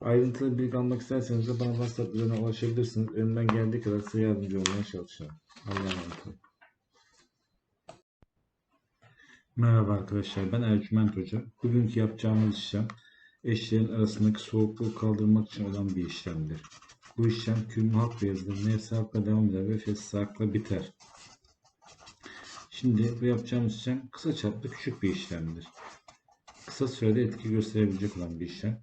Ayrıntılı bilgi almak isterseniz de bana WhatsApp üzerinden ulaşabilirsiniz. Elimden geldiği kadar size yardımcı olmaya çalışacağım. Allah'a emanet olun. Merhaba arkadaşlar, ben Ercüment Hoca. Bugünkü yapacağımız işlem eşlerin arasındaki soğukluğu kaldırmak için olan bir işlemdir. Bu işlem kül muhak beyazıdır. Nefsi hakla devam eder ve fesli hakla biter. Şimdi bu yapacağımız işlem kısa çaplı küçük bir işlemdir. Kısa sürede etki gösterebilecek olan bir işlem.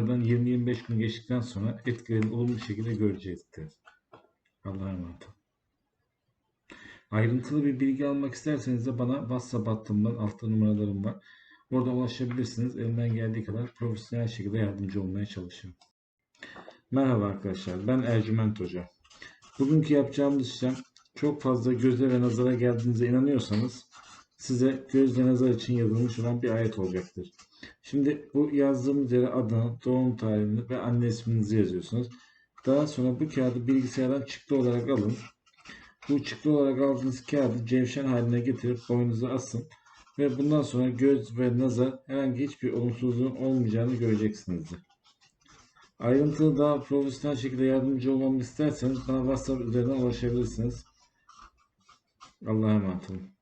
aradan 20-25 gün geçtikten sonra etkilerini olumlu şekilde görecektir. Allah'a emanet. Ayrıntılı bir bilgi almak isterseniz de bana WhatsApp hattımdan altta numaralarım var. Oradan ulaşabilirsiniz. Elimden geldiği kadar profesyonel şekilde yardımcı olmaya çalışıyorum. Merhaba arkadaşlar. Ben Ercüment Hoca. Bugünkü yapacağımız işlem çok fazla göze ve nazara geldiğinize inanıyorsanız size göz ve nazar için yazılmış olan bir ayet olacaktır. Şimdi bu yazdığımız yere adını, doğum tarihini ve anne isminizi yazıyorsunuz. Daha sonra bu kağıdı bilgisayardan çıktı olarak alın. Bu çıktı olarak aldığınız kağıdı cevşen haline getirip boynunuza asın. Ve bundan sonra göz ve nazar herhangi hiçbir olumsuzluğun olmayacağını göreceksinizdir. Ayrıntılı daha profesyonel şekilde yardımcı olmamı isterseniz bana WhatsApp üzerinden ulaşabilirsiniz. Allah'a emanet olun.